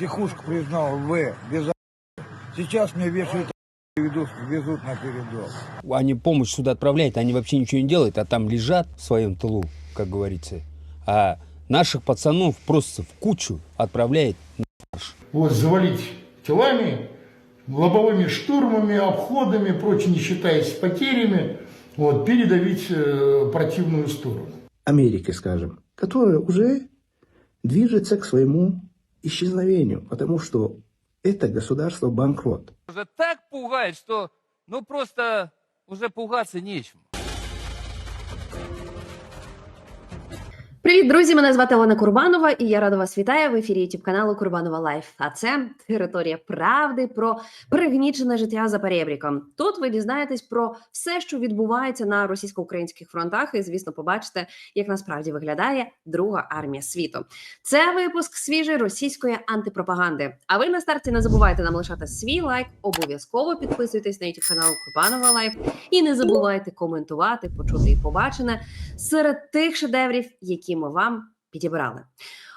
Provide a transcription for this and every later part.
Психушку признал В. Без Сейчас мне вешают ведут, везут на передок. Они помощь сюда отправляют, они вообще ничего не делают, а там лежат в своем тылу, как говорится. А наших пацанов просто в кучу отправляет вот, завалить телами, лобовыми штурмами, обходами, прочее, не считаясь потерями, вот, передавить э, противную сторону. Америки, скажем, которая уже движется к своему исчезновению, потому что это государство банкрот. Уже так пугает, что ну просто уже пугаться нечем. Привіт, друзі! Мене звати Олена Курбанова, і я рада вас вітаю в ефірі youtube каналу Курбанова Лайф. А це територія правди про пригнічене життя за перебріком. Тут ви дізнаєтесь про все, що відбувається на російсько-українських фронтах, і звісно, побачите, як насправді виглядає Друга армія світу. Це випуск свіжої російської антипропаганди. А ви на старті не забувайте нам лишати свій лайк, обов'язково підписуйтесь на youtube канал Курбанова Лайф і не забувайте коментувати, почути і побачене серед тих шедеврів, які ми вам підібрали.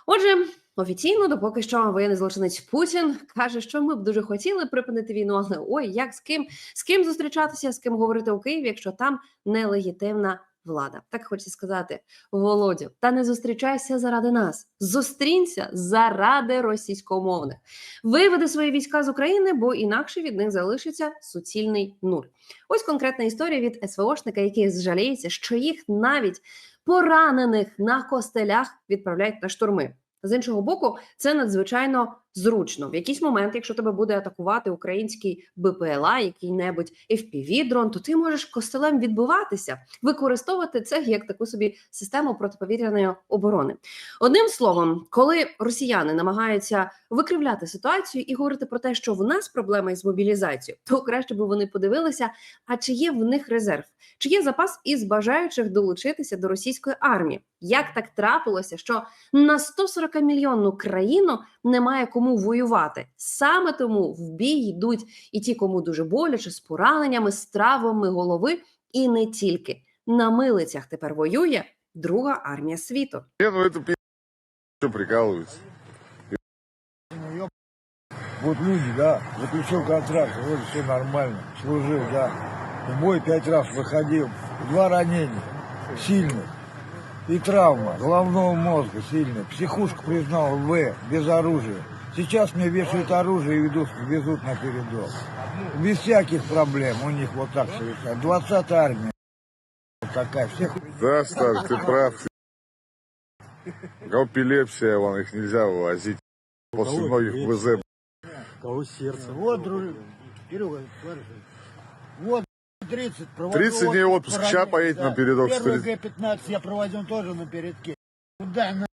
Отже, офіційно, допоки що воєнний злочинець Путін каже, що ми б дуже хотіли припинити війну, але ой, як з ким з ким зустрічатися, з ким говорити у Києві, якщо там нелегітимна влада. Так хочеться сказати, Володю, та не зустрічайся заради нас. Зустрінься заради російськомовних. Виведи свої війська з України, бо інакше від них залишиться суцільний нуль. Ось конкретна історія від СВОшника, який зжаліється, що їх навіть поранених на костелях відправляють на штурми. З іншого боку, це надзвичайно зручно. В якийсь момент, якщо тебе буде атакувати український БПЛА, який-небудь fpv дрон то ти можеш костелем відбиватися, використовувати це як таку собі систему протиповітряної оборони. Одним словом, коли росіяни намагаються викривляти ситуацію і говорити про те, що в нас проблема із мобілізацією, то краще би вони подивилися, а чи є в них резерв, чи є запас із бажаючих долучитися до російської армії. Як так трапилося, що на 140 мільйонну країну немає кому воювати? Саме тому в бій йдуть і ті, кому дуже боляче, з пораненнями, з травмами голови, і не тільки на милицях тепер воює друга армія світу. Не, ну это пи***, что прикалываются. Вот люди, да, заключил контракт, вроде все нормально, служил, да. В бой пять раз выходил, два ранения сильных. И травма головного мозга сильная. Психушку признал В, без оружия. Сейчас мне вешают оружие и ведут, везут на передок. Без всяких проблем у них вот так все решают. 20 армия вот такая, всех Да, Стар, ты прав. У кого эпилепсия, вон, их нельзя вывозить. После многих ВЗ. Вот, дружи, Кирилл, вот 30, 30 дней отпуск, сейчас поедет да. на передок. Первый Г-15 я проводил тоже на передке. Да, на...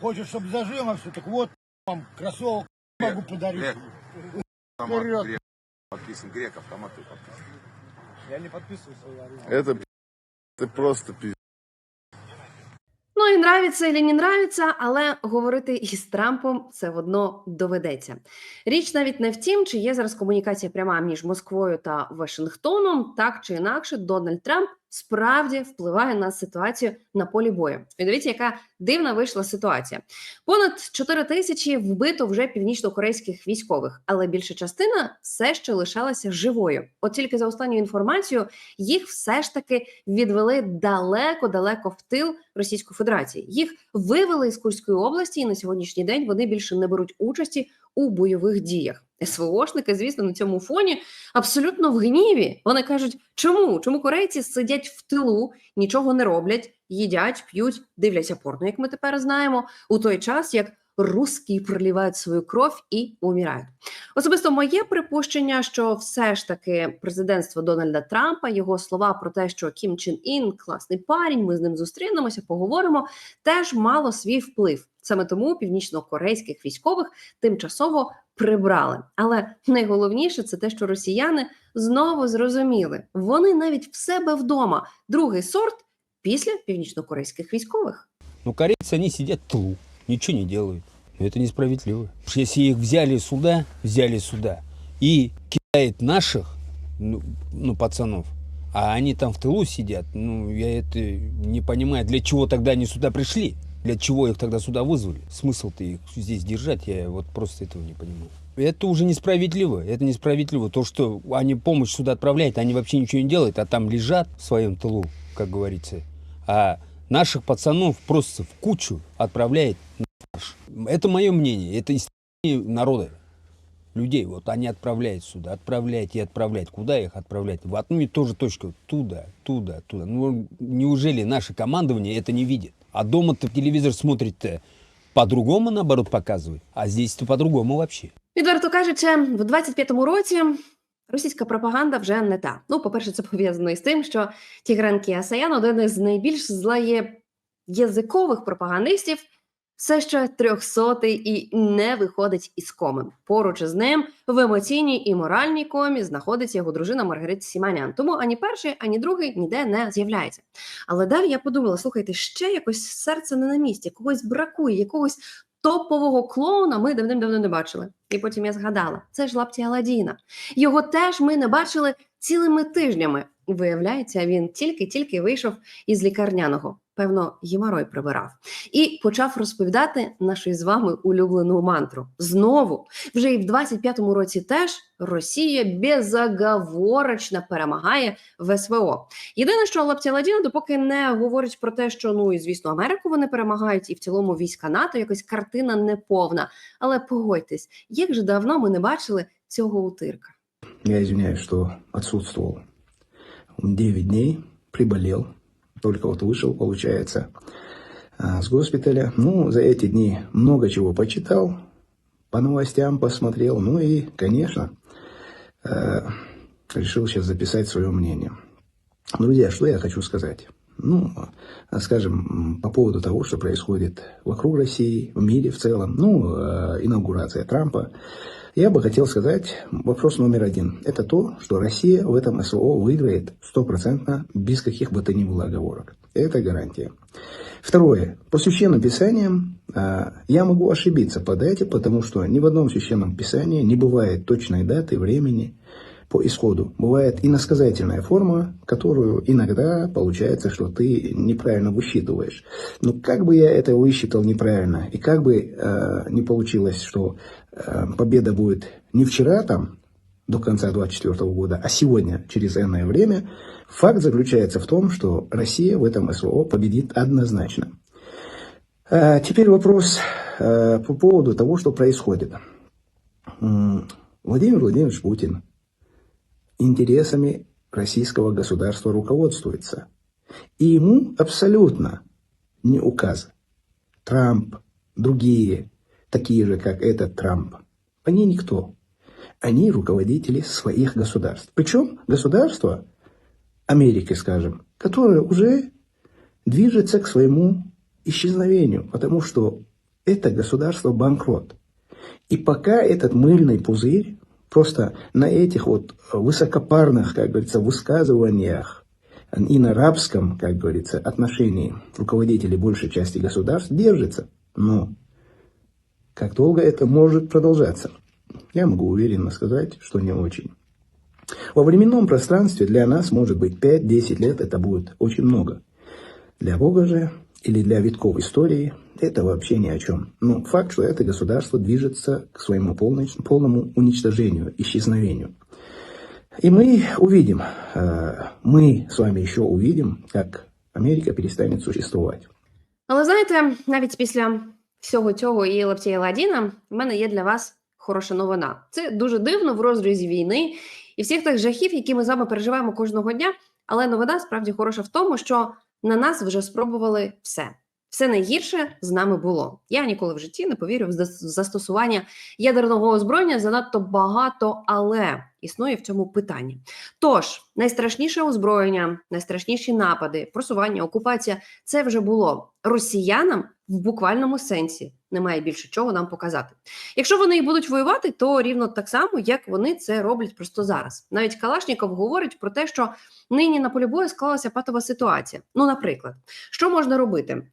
Хочешь, чтобы зажимо все, так вот вам кроссовок грек, могу подарить. Грек. Автомат, Вперед. Подписан, грек, автомат подписан. Я не подписываю свою аренду. Это, это просто пиздец. Ну і нравиться і не нравиться, але говорити із Трампом все одно доведеться. Річ навіть не в тім, чи є зараз комунікація пряма між Москвою та Вашингтоном, так чи інакше, Дональд Трамп справді впливає на ситуацію на полі бою. І дивіться, яка дивна вийшла ситуація. Понад 4 тисячі вбито вже північно-корейських військових, але більша частина все ще лишалася живою. От тільки за останню інформацію їх все ж таки відвели далеко-далеко в тил Російської Федерації. Їх вивели із Курської області, і на сьогоднішній день вони більше не беруть участі у бойових діях. СВОшники, звісно, на цьому фоні абсолютно в гніві. Вони кажуть, чому? Чому корейці сидять в тилу, нічого не роблять, їдять, п'ють, дивляться порно, як ми тепер знаємо, у той час як русські проливають свою кров і умирають. Особисто моє припущення, що все ж таки президентство Дональда Трампа, його слова про те, що Кім Чен Ін класний парень, ми з ним зустрінемося, поговоримо, теж мало свій вплив. Саме тому північно-корейських військових тимчасово прибрали. Але найголовніше це те, що росіяни знову зрозуміли, вони навіть в себе вдома другий сорт після північно-корейських військових. Ну, корейцы, они сидят в тылу, ничего не делают. Но это несправедливо. Потому что если их взяли сюда, взяли сюда, и кидает наших, ну, ну, пацанов, а они там в тылу сидят, ну, я это не понимаю, для чего тогда они сюда пришли. Для чего их тогда сюда вызвали? Смысл-то их здесь держать, я вот просто этого не понимаю. Это уже несправедливо, это несправедливо. То, что они помощь сюда отправляют, они вообще ничего не делают, а там лежат в своем тылу, как говорится. А наших пацанов просто в кучу отправляет на. Это мое мнение, это из народа, людей. Вот они отправляют сюда, отправляют и отправляют. Куда их отправлять? В одну и ту же точку. Туда, туда, туда. Ну, неужели наше командование это не видит? А дома-то телевизор смотрит-то по-другому, наоборот, показывает. А здесь-то по-другому вообще. Відверто кажучи, в 25-му році російська пропаганда вже не та. Ну, по-перше, це пов'язано із тим, що Тігран Кіасаян, один із найбільш злоєязикових пропагандистів, все ще трьохсотий і не виходить із коми. Поруч із ним в емоційній і моральній комі знаходиться його дружина Маргарита Сіманян. Тому ані перший, ані другий ніде не з'являється. Але далі я подумала: слухайте, ще якось серце не на місці, когось бракує, якогось топового клоуна ми давним-давно не бачили. І потім я згадала: це ж лапті Аладдіна. Його теж ми не бачили цілими тижнями. Виявляється, він тільки-тільки вийшов із лікарняного. Певно, геморой прибирав і почав розповідати нашу з вами улюблену мантру. Знову, вже і в 25-му році теж Росія безоговорочно перемагає в СВО. Єдине, що Лапті Ладіна, допоки не говорить про те, що ну і звісно Америку вони перемагають, і в цілому війська НАТО якось картина неповна. Але погодьтесь, як же давно ми не бачили цього утирка. Я извиняюсь, что отсутствовал. 9 дней, приболел. Только вот вышел, получается, а, с госпиталя. Ну, за эти дни много чего почитал, по новостям посмотрел. Ну и, конечно, э, решил сейчас записать свое мнение. Друзья, что я хочу сказать? Ну, а, скажем, по поводу того, что происходит вокруг России, в мире в целом, ну, э, инаугурация Трампа, я бы хотел сказать вопрос номер один. Это то, что Россия в этом СВО выиграет стопроцентно без каких бы то ни было оговорок. Это гарантия. Второе. По священным писаниям а, я могу ошибиться по дате, потому что ни в одном священном писании не бывает точной даты, времени по исходу. Бывает иносказательная форма, которую иногда получается, что ты неправильно высчитываешь. Но как бы я это высчитал неправильно, и как бы э, не получилось, что э, победа будет не вчера там, до конца 2024 года, а сегодня, через энное время, факт заключается в том, что Россия в этом СВО победит однозначно. А теперь вопрос э, по поводу того, что происходит. Владимир Владимирович Путин интересами российского государства руководствуется. И ему абсолютно не указ. Трамп, другие, такие же, как этот Трамп, они никто. Они руководители своих государств. Причем государства Америки, скажем, которое уже движется к своему исчезновению, потому что это государство банкрот. И пока этот мыльный пузырь просто на этих вот высокопарных, как говорится, высказываниях и на рабском, как говорится, отношении руководителей большей части государств держится. Но как долго это может продолжаться? Я могу уверенно сказать, что не очень. Во временном пространстве для нас, может быть, 5-10 лет это будет очень много. Для Бога же или для витков истории это вообще ни о чем. Но факт, что это государство движется к своему полноч- полному уничтожению, исчезновению. И мы увидим, э, мы с вами еще увидим, как Америка перестанет существовать. Але знаєте, навіть після всього цього і Лаптія Ладіна, в мене є для вас хороша новина. Це дуже дивно в розрізі війни і всіх тих жахів, які ми з вами переживаємо кожного дня. Але новина справді хороша в тому, що на нас вже спробували все. Все найгірше з нами було. Я ніколи в житті не повірю в застосування ядерного озброєння занадто багато, але існує в цьому питання. Тож найстрашніше озброєння, найстрашніші напади, просування, окупація це вже було росіянам в буквальному сенсі. Немає більше чого нам показати. Якщо вони і будуть воювати, то рівно так само, як вони це роблять просто зараз. Навіть Калашніков говорить про те, що нині на полі бою склалася патова ситуація. Ну, наприклад, що можна робити?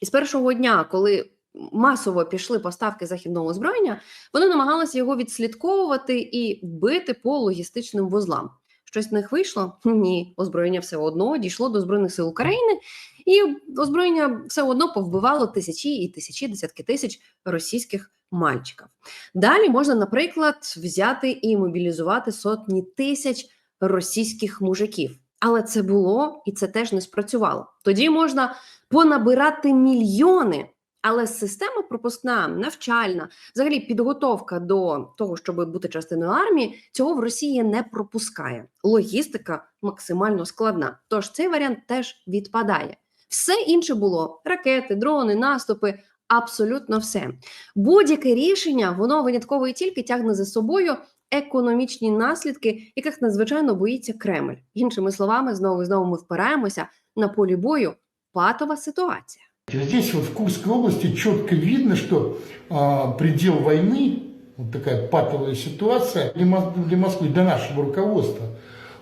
Із першого дня, коли масово пішли поставки західного озброєння, вони намагалися його відслідковувати і бити по логістичним вузлам. Щось в них вийшло? Ні, озброєння все одно дійшло до збройних сил України, І озброєння все одно повбивало тисячі і тисячі, десятки тисяч російських мальчиків. Далі можна, наприклад, взяти і мобілізувати сотні тисяч російських мужиків. Але це було і це теж не спрацювало. Тоді можна понабирати мільйони. Але система пропускна, навчальна, взагалі підготовка до того, щоб бути частиною армії, цього в Росії не пропускає. Логістика максимально складна. Тож цей варіант теж відпадає. Все інше було: ракети, дрони, наступи, абсолютно все. Будь-яке рішення воно винятково і тільки тягне за собою економічні наслідки, яких надзвичайно боїться Кремль. Іншими словами, знову і знову ми впираємося на полі бою. Патова ситуація. Здесь вот в Курской области четко видно, что а, предел войны, вот такая патовая ситуация для, Мос- для Москвы, для нашего руководства.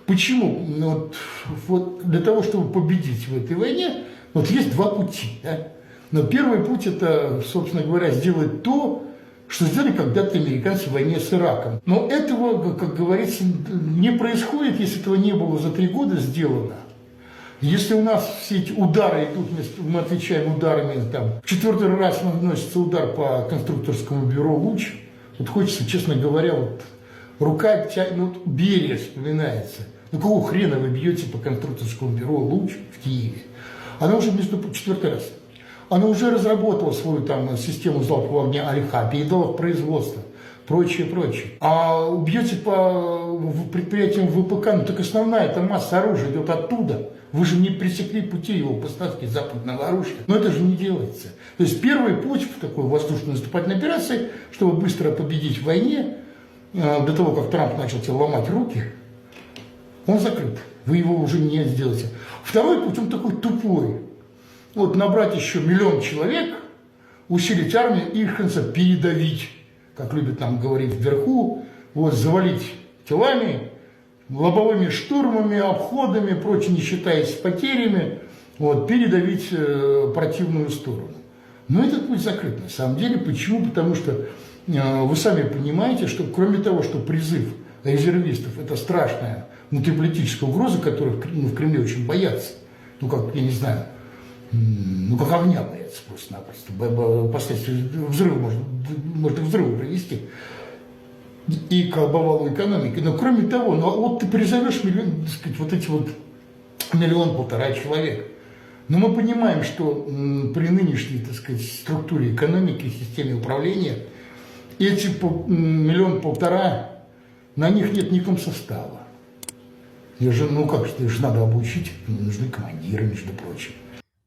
Почему? Ну, Вот, вот для того, чтобы победить в этой войне, вот есть два пути. да. Но первый путь это, собственно говоря, сделать то, что сделали когда-то американцы в войне с Ираком. Но этого, как- говорится, не происходит, если этого не было за три года сделано. Если у нас все эти удары идут, мы отвечаем ударами, там, в четвертый раз наносится удар по конструкторскому бюро «Луч», вот хочется, честно говоря, вот рука тянет, ну, Берия вспоминается. Ну какого хрена вы бьете по конструкторскому бюро «Луч» в Киеве? Она уже, между четвертый раз. Она уже разработала свою там систему залпового огня Альха, передала в производство, прочее, прочее. А бьете по предприятиям ВПК, ну так основная эта масса оружия идет оттуда. Вы же не пресекли пути его поставки западного оружия. Но это же не делается. То есть первый путь в такой воздушной наступательной операции, чтобы быстро победить в войне, э, до того, как Трамп начал тебе ломать руки, он закрыт. Вы его уже не сделаете. Второй путь, он такой тупой. Вот набрать еще миллион человек, усилить армию и их конца передавить, как любят нам говорить вверху, вот завалить телами, лобовыми штурмами, обходами, прочее, не считаясь потерями, вот, передавить э, противную сторону. Но этот путь закрыт на самом деле. Почему? Потому что э, вы сами понимаете, что кроме того, что призыв резервистов это страшная внутриполитическая угроза, которую ну, в Кремле очень боятся, ну как, я не знаю, ну как огня боятся просто-напросто. Последствия взрыва может, к взрыву привести и к обвалу экономики. Но кроме того, ну а вот ты призовешь миллион, так сказать, вот эти вот миллион-полтора человек. Но мы понимаем, что при нынешней, так сказать, структуре экономики, системе управления, эти миллион-полтора, на них нет никакого состава. Их же, ну как ж, ж надо обучить, нужны командиры, между прочим.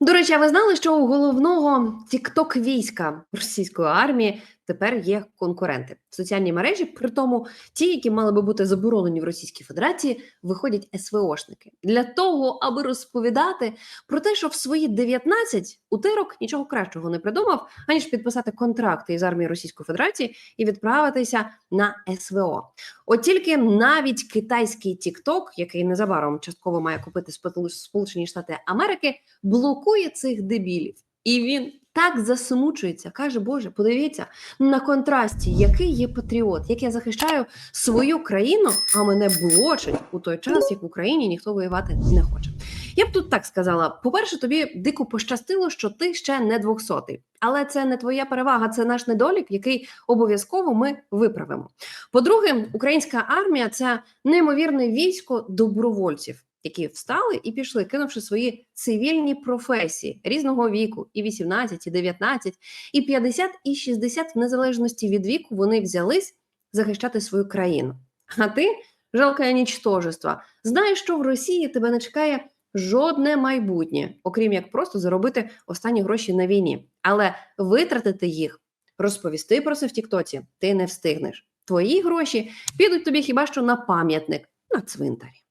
До речі, а ви знали, що у головного тікток війська російської армії тепер є конкуренти в соціальні мережі. При тому, ті, які мали би бути заборонені в Російській Федерації, виходять СВОшники для того, аби розповідати про те, що в свої 19 утирок нічого кращого не придумав, аніж підписати контракти із армією Російської Федерації і відправитися на СВО. От тільки навіть китайський TikTok, який незабаром частково має купити Сполучені Штати Америки, блокує цих дебілів. І він так засмучується, каже: Боже, подивіться на контрасті, який є патріот, як я захищаю свою країну, а мене блочать у той час, як в Україні ніхто воювати не хоче. Я б тут так сказала: по-перше, тобі дико пощастило, що ти ще не двохсотий. Але це не твоя перевага, це наш недолік, який обов'язково ми виправимо. По-друге, українська армія це неймовірне військо добровольців, які встали і пішли, кинувши свої цивільні професії різного віку, і 18, і 19, і 50, і 60, в незалежності від віку, вони взялись захищати свою країну. А ти, жалке нічтожество, знаєш, що в Росії тебе не чекає жодне майбутнє, окрім як просто заробити останні гроші на війні. Але витратити їх, розповісти про це в Тіктоці, ти не встигнеш. Твої гроші підуть тобі хіба що на пам'ятник на цвинтарі.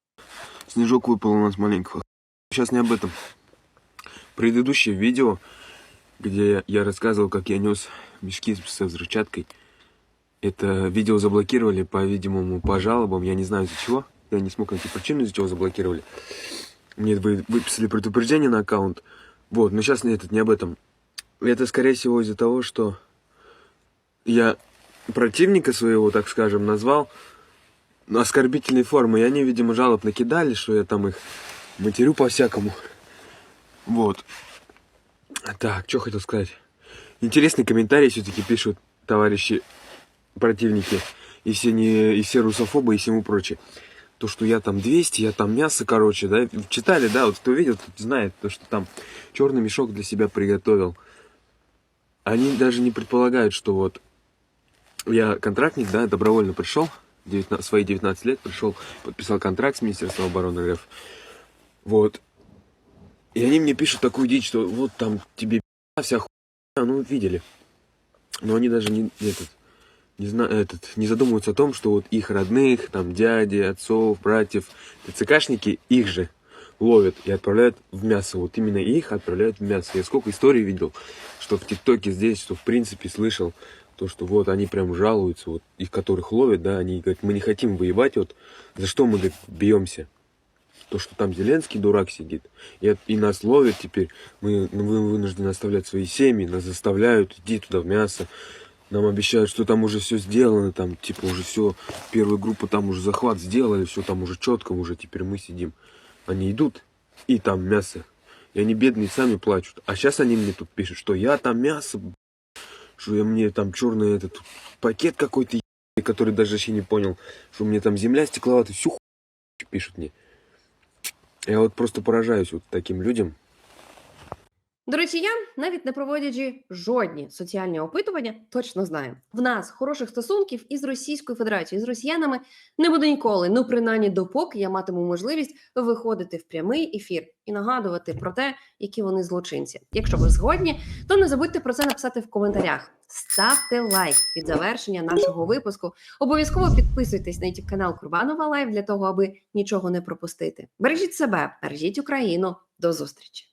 Снежок выпал у нас маленького. Сейчас не об этом. Предыдущее видео, где я рассказывал, как я нес мешки со взрывчаткой, это видео заблокировали, по-видимому, по жалобам. Я не знаю из-за чего. Я не смог найти причину, из-за чего заблокировали. Мне вы- выписали предупреждение на аккаунт. Вот, но сейчас этот, не об этом. Это, скорее всего, из-за того, что я противника своего, так скажем, назвал оскорбительной формы. И они, видимо, жалоб накидали, что я там их матерю по-всякому. Вот. Так, что хотел сказать. Интересный комментарий все-таки пишут товарищи противники. И все, не, и все русофобы и всему прочее. То, что я там 200, я там мясо, короче, да. Читали, да, вот кто видел, тот знает, то, что там черный мешок для себя приготовил. Они даже не предполагают, что вот я контрактник, да, добровольно пришел, 19, свои 19 лет пришел, подписал контракт с Министерством обороны РФ. Вот. И они мне пишут такую дичь, что вот там тебе вся хуйня, ну видели. Но они даже не этот, не зна, этот, не задумываются о том, что вот их родных, там дяди, отцов, братьев, ТЦКшники их же ловят и отправляют в мясо. Вот именно их отправляют в мясо. Я сколько историй видел, что в ТикТоке здесь, что в принципе слышал, то, что вот они прям жалуются, вот их которых ловят, да, они говорят, мы не хотим воевать, вот за что мы говорит, бьемся. То, что там Зеленский дурак сидит, и, и нас ловят теперь, мы, ну, мы вынуждены оставлять свои семьи, нас заставляют, иди туда в мясо, нам обещают, что там уже все сделано, там типа уже все, первую группу там уже захват сделали, все там уже четко, уже теперь мы сидим. Они идут, и там мясо. И они бедные сами плачут. А сейчас они мне тут пишут, что я там мясо, что я мне там черный этот пакет какой-то, который даже еще не понял, что мне там земля стекловатая, всю хуйню пишут мне. Я вот просто поражаюсь вот таким людям. До речі, я, навіть не проводячи жодні соціальні опитування, точно знаю, в нас хороших стосунків із Російською Федерацією, з росіянами не буде ніколи. Ну, принаймні, допоки я матиму можливість виходити в прямий ефір і нагадувати про те, які вони злочинці. Якщо ви згодні, то не забудьте про це написати в коментарях. Ставте лайк під завершення нашого випуску. Обов'язково підписуйтесь на youtube канал Курбанова Лайв для того, аби нічого не пропустити. Бережіть себе, бережіть Україну. До зустрічі!